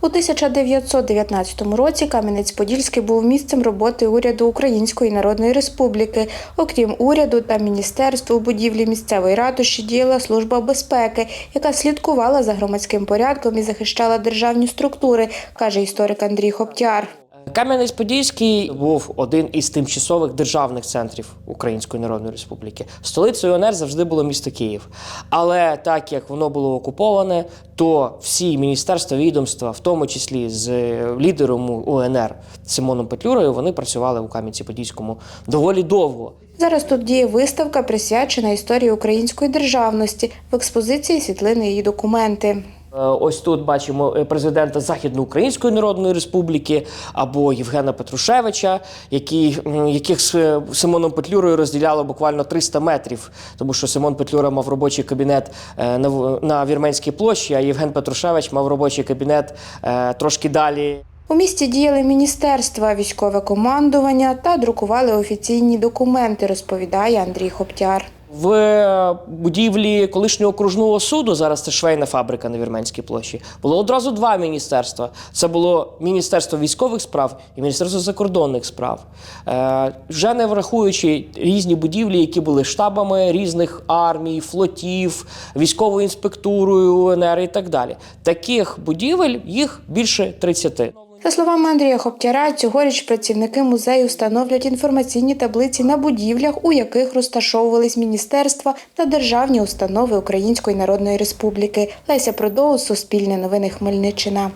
У 1919 році Кам'янець-Подільський був місцем роботи уряду Української Народної Республіки. Окрім уряду та міністерств у будівлі місцевої ратуші діяла служба безпеки, яка слідкувала за громадським порядком і захищала державні структури, каже історик Андрій Хоптяр. Кам'янець-Подільський був один із тимчасових державних центрів Української Народної Республіки. Столицею УНР завжди було місто Київ. Але так як воно було окуповане, то всі міністерства відомства, в тому числі з е, лідером УНР Симоном Петлюрою, вони працювали у Кам'янці-Подільському доволі довго. Зараз тут діє виставка, присвячена історії української державності. В експозиції світлини і документи. Е, Ось тут бачимо е, президента Західноукраїнської Народної Республіки або Євгена Петрушевича, які, яких з е, Симоном Петлюрою розділяло буквально 300 метрів, тому що Симон Петлюра мав робочий кабінет на, Вірменській площі, а Євген Петрушевич мав робочий кабінет трошки далі. У місті діяли міністерства, військове командування та друкували офіційні документи, розповідає Андрій Хоптяр. В е, будівлі колишнього окружного суду, зараз це швейна фабрика на Вірменській площі, було одразу два міністерства. Це було Міністерство військових справ і Міністерство закордонних справ. Е, вже не врахуючи різні будівлі, які були штабами різних армій, флотів, військовою інспектурою УНР і так далі. Таких будівель їх більше 30. За словами Андрія Хоптяра, цьогоріч працівники музею встановлять інформаційні таблиці на будівлях, у яких розташовувались міністерства та державні установи Української Народної Республіки. Леся Продоус, Суспільне новини Хмельниччина.